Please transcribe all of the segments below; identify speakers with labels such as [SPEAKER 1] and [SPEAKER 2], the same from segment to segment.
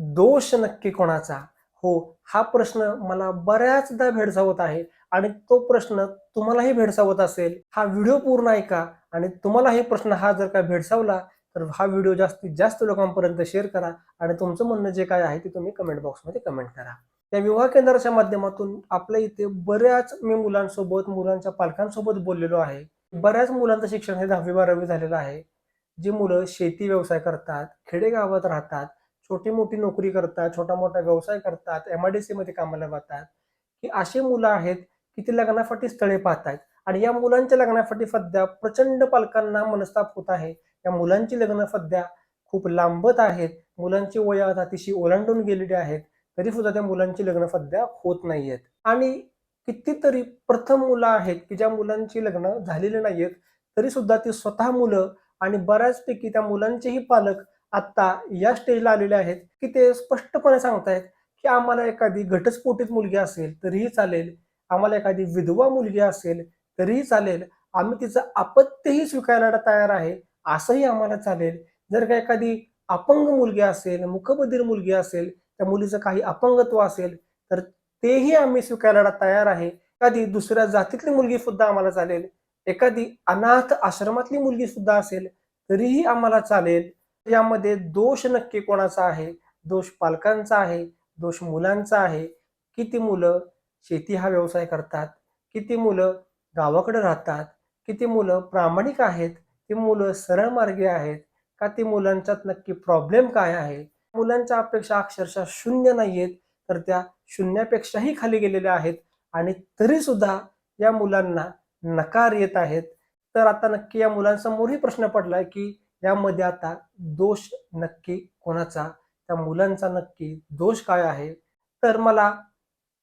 [SPEAKER 1] दोष नक्की कोणाचा? हो हा प्रश्न मला बऱ्याचदा भेडसावत आहे आणि तो प्रश्न तुम्हालाही भेडसावत असेल. हा व्हिडिओ पूर्ण ऐका आणि तुम्हाला हे प्रश्न हा जर का भेडसावला तर हा व्हिडिओ जास्तीत जास्त लोकांपर्यंत शेअर करा आणि तुमचं म्हणणं जे काय आहे ते तुम्ही कमेंट बॉक्समध्ये कमेंट करा. या विवाह केंद्राच्या माध्यमातून आपल्या इथे बऱ्याच मी मुलांसोबत मुलांच्या पालकांसोबत बोललेलो आहे. बऱ्याच मुलांचं शिक्षण हे दहावी बारावी झालेलं आहे. जी मुलं शेती व्यवसाय करतात खेडेगावात राहतात छोटी मोठी नोकरी करतात छोटा मोठा व्यवसाय करतात एम आय डी सी मध्ये कामाला जातात की अशी मुलं आहेत की ती लग्नासाठी स्थळे पाहतात आणि या मुलांच्या लग्नासाठी सध्या प्रचंड पालकांना मनस्ताप होत आहे. या मुलांची लग्न सध्या खूप लांबत आहेत. मुलांची वय आता अतिशय ओलांडून गेलेली आहेत. तरी सुद्धा त्या मुलांची लग्न सध्या होत नाहीयेत. आणि कितीतरी प्रथम मुलं आहेत की ज्या मुलांची लग्न झालेली नाहीयेत तरी सुद्धा ती स्वतः मुलं आणि बऱ्याचपैकी त्या मुलांचेही पालक आत्ता या स्टेजला आलेले आहेत की ते स्पष्टपणे सांगतायत की आम्हाला एखादी घटस्फोटीत मुलगी असेल तरीही चालेल. आम्हाला एखादी विधवा मुलगी असेल तरीही चालेल. आम्ही तिचं अपत्यही स्वीकारायला तयार आहे असंही आम्हाला चालेल. जर का एखादी अपंग मुलगी असेल मुखबधीर मुलगी असेल त्या मुलीचं काही अपंगत्व असेल तर तेही आम्ही स्वीकारायला तयार आहे. एखादी दुसऱ्या जातीतली मुलगी सुद्धा आम्हाला चालेल. एखादी अनाथ आश्रमातली मुलगी सुद्धा असेल तरीही आम्हाला चालेल. यामध्ये दोष नक्की कोणाचा आहे? दोष पालकांचा आहे? दोष मुलांचा आहे? किती मुलं शेती हा व्यवसाय करतात? किती मुलं गावाकडे राहतात? किती मुलं प्रामाणिक आहेत? ती मुलं सरळ मार्गी आहेत? का ती मुलांच्यात नक्की प्रॉब्लेम काय आहे? मुलांच्या अपेक्षा अक्षरशः शून्य नाही आहेत तर त्या शून्यापेक्षाही खाली गेलेल्या आहेत आणि तरी सुद्धा या मुलांना नकार येत आहेत. तर आता नक्की या मुलांसमोरही प्रश्न पडलाय की यामध्ये आता दोष नक्की कोणाचा त्या मुलांचा नक्की दोष काय आहे? तर मला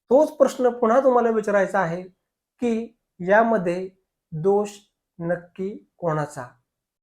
[SPEAKER 1] तोच प्रश्न पुन्हा तुम्हाला विचारायचा आहे की यामध्ये दोष नक्की कोणाचा?